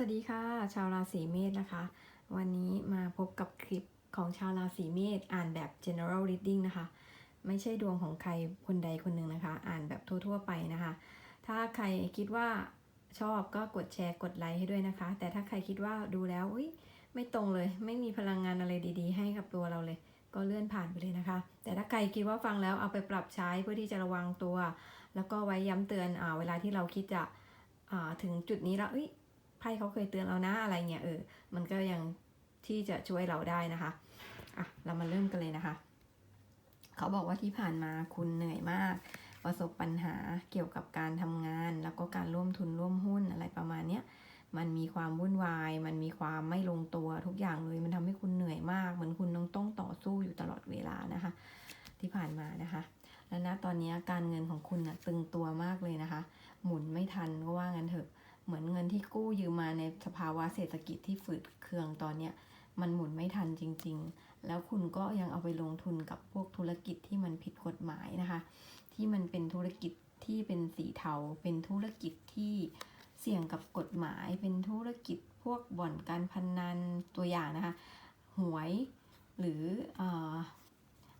สวัสดีค่ะ ชาวราศีเมษนะคะ วันนี้มาพบกับคลิปของชาวราศีเมษอ่านแบบ general reading นะคะ ไม่ใช่ดวงของใครคนใดคนหนึ่งนะคะ อ่านแบบทั่ว ๆ ไปนะคะ ถ้าใครคิดว่าชอบก็กดแชร์กดไลค์ให้ด้วยนะคะ แต่ถ้าใครคิดว่าดูแล้วอุ๊ยไม่ตรงเลย ไม่มีพลังงานอะไรดีๆ ให้กับตัวเราเลย ก็เลื่อนผ่านไปเลยนะคะ แต่ถ้าใครคิดว่าฟังแล้วเอาไปปรับใช้เพื่อที่จะระวังตัว แล้วก็ไว้ย้ำเตือนอาเวลาที่เราคิดจะอ่าถึงจุดนี้แล้วเอ้ย ไพ่เขาเคยเตือนเรานะอะไรเงี้ยเออ มันก็ยังที่จะช่วยเราได้นะคะอะเรามาเริ่มกันเลยนะคะ เขาบอกว่าที่ผ่านมาคุณเหนื่อยมาก ประสบปัญหาเกี่ยวกับการทำงาน แล้วก็การร่วมทุนร่วมหุ้นอะไรประมาณเนี้ยมันมีความวุ่นวาย มันมีความไม่ลงตัวทุกอย่างเลย มันทำให้คุณเหนื่อยมาก เหมือนคุณต้องต้องต่อสู้อยู่ตลอดเวลานะคะ ที่ผ่านมานะคะ แล้วนะตอนนี้การเงินของคุณนะตึงตัวมากเลยนะคะ หมุนไม่ทันก็ว่างั้นเถอะ เหมือนเงินที่กู้ยืมมาในสภาวะเศรษฐกิจที่ฝืดเคืองตอนเนี้ยมันหมุนไม่ทันจริง ๆ แล้วคุณก็ยังเอาไปลงทุนกับพวกธุรกิจที่มันผิดกฎหมายนะคะ ที่มันเป็นธุรกิจที่เป็นสีเทา เป็นธุรกิจที่เสี่ยงกับกฎหมาย เป็นธุรกิจพวกบ่อนการพนนันตัวอย่างนะคะ หวยหรืออ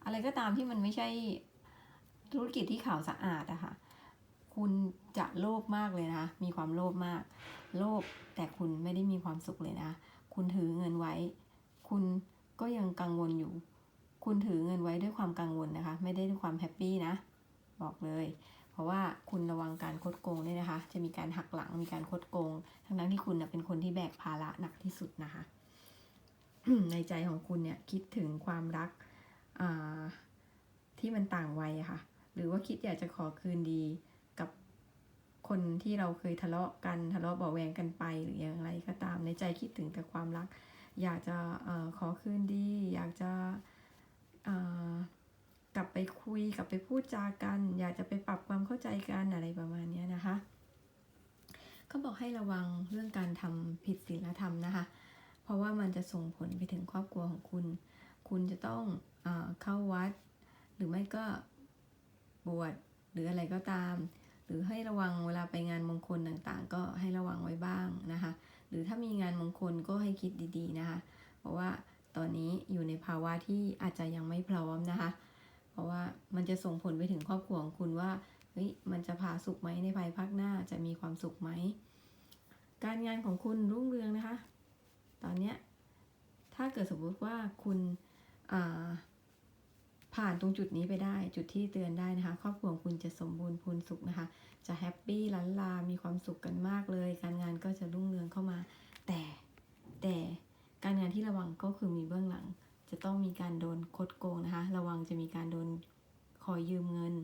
อะไรก็ตามที่มันไม่ใช่ธุรกิจที่ข่าวสะอาดอะค่ะ คุณจะโลภมากเลยนะ มีความโลภมาก โลภแต่คุณไม่ได้มีความสุขเลยนะ คุณถือเงินไว้ คุณก็ยังกังวลอยู่ คุณถือเงินไว้ด้วยความกังวลนะคะ ไม่ได้ด้วยความแฮปปี้นะ บอกเลย เพราะว่าคุณระวังการคดโกงด้วยนะคะ จะมีการหักหลัง มีการคดโกง ทั้งนั้นที่คุณนะเป็นคนที่แบกภาระหนักที่สุดนะคะ ในใจของคุณเนี่ยคิดถึงความรักที่มันต่างวัยค่ะ หรือว่าคิดอยากจะขอคืนดี คนที่เราเคยทะเลาะกันทะเลาะเบาแวงกันไปหรืออย่างไรก็ตามในใจคิดถึงแต่ความรัก อยากจะอขอคืนดี อยากจะกลับไปคุยกลับไปพูดจากัน อยากจะไปปรับความเข้าใจกันอะไรประมาณนี้นะคะเขาบอกให้ระวังเรื่องการทำผิดศีลธรรมนะคะ เพราะว่ามันจะส่งผลไปถึงครอบครัวของคุณ คุณจะต้องอเข้าวัด หรือไม่ก็บวชหรืออะไรก็ตาม หรือให้ระวังเวลาไปงานมงคลต่างๆ ก็ให้ระวังไว้บ้างนะคะ หรือถ้ามีงานมงคลก็ให้คิดดีๆนะคะ เพราะว่าตอนนี้อยู่ในภาวะที่อาจจะยังไม่พร้อมนะคะ เพราะว่ามันจะส่งผลไปถึงครอบครัวของคุณว่าเฮ้ยมันจะพาสุขไหมในภายภาคหน้าจะมีความสุขไหมการงานของคุณรุ่งเรืองนะคะ ตอนเนี้ยถ้าเกิดสมมติว่าคุณอ่า ผ่านตรงจุดนี้ไปได้ จุดที่เตือนได้นะคะ ครอบครัวของคุณจะสมบูรณ์พูนสุขนะคะ จะแฮปปี้ลันลา มีความสุขกันมากเลย การงานก็จะรุ่งเรืองเข้ามา แต่แต่การงานที่ระวังก็คือมีเบื้องหลัง จะต้องมีการโดนคดโกงนะคะ ระวังจะมีการโดนขอยืมเงิน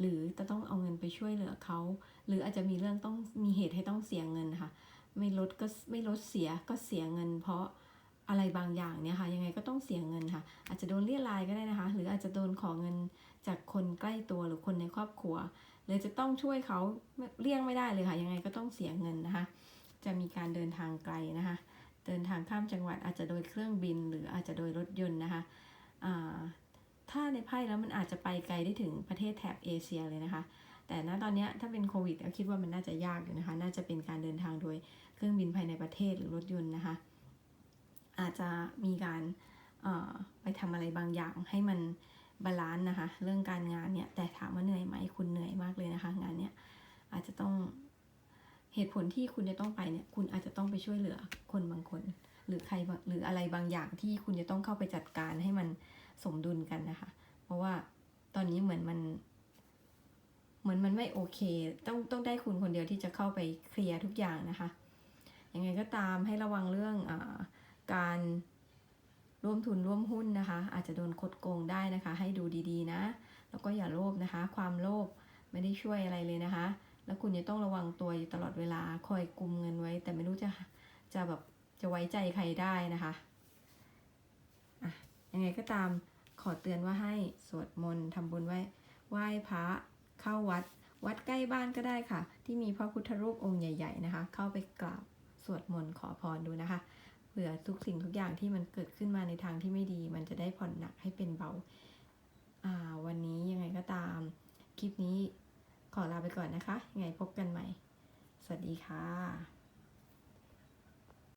หรือจะต้องเอาเงินไปช่วยเหลือเขา หรืออาจจะมีเรื่องต้องมีเหตุให้ต้องเสียเงินนะคะ ไม่ลดก็ไม่ลดเสียก็เสียเงิน เพราะ อะไรบางอย่างเนี่ยค่ะยังไงก็ต้องเสียเงินค่ะ อาจจะโดนเรียรายก็ได้นะคะ หรืออาจจะโดนขอเงินจากคนใกล้ตัวหรือคนในครอบครัวหรือจะต้องช่วยเขาเลี่ยงไม่ได้เลยค่ะ ยังไงก็ต้องเสียเงินนะคะ จะมีการเดินทางไกลนะคะ เดินทางข้ามจังหวัดอาจจะโดยเครื่องบิน หรืออาจจะโดยรถยนต์นะคะถ้าในไพ่แล้วมันอาจจะไปไกลได้ถึงประเทศแถบเอเชียเลยนะคะ แต่ณตอนนี้ถ้าเป็นโควิดเราคิดว่ามันน่าจะยากอยู่นะคะ น่าจะเป็นการเดินทางโดยเครื่องบินภายในประเทศหรือรถยนต์นะคะ อาจจะมีการไปทำอะไรบางอย่างให้มันบาลานซ์นะคะ เรื่องการงานเนี่ย แต่ถามว่าเหนื่อยไหมคุณเหนื่อยมากเลยนะคะ งานเนี้ยอาจจะต้องเหตุผลที่คุณจะต้องไปเนี่ย คุณอาจจะต้องไปช่วยเหลือคนบางคน หรือใครหรืออะไรบางอย่างที่คุณจะต้องเข้าไปจัดการให้มันสมดุลกันนะคะ เพราะว่าตอนนี้เหมือนมัน เหมือนมันไม่โอเค ต้องต้องได้คุณคนเดียวที่จะเข้าไปเคลียร์ทุกอย่างนะคะยังไงก็ตามให้ระวังเรื่องอ การร่วมทุนร่วมหุ้นนะคะ อาจจะโดนคดโกงได้นะคะ ให้ดูดีๆนะ แล้วก็อย่าโลภนะคะ ความโลภไม่ได้ช่วยอะไรเลยนะคะ แล้วคุณจะต้องระวังตัวอยู่ตลอดเวลาคอยกุมเงินไว้ แต่ไม่รู้จะจะแบบจะไว้ใจใครได้นะคะอะยังไงก็ตามขอเตือนว่าให้สวดมนต์ทำบุญไว้ไหว้พระเข้าวัด วัดใกล้บ้านก็ได้ค่ะ ที่มีพระพุทธรูปองค์ใหญ่ ๆนะคะ เข้าไปกราบสวดมนต์ขอพรดูนะคะ เบื่อทุกสิ่งทุกอย่างที่มันเกิดขึ้นมาในทางที่ไม่ดี มันจะได้ผ่อนหนักให้เป็นเบาอ่าวันนี้ยังไงก็ตาม คลิปนี้ขอลาไปก่อนนะคะ ยังไงพบกันใหม่ สวัสดีค่ะ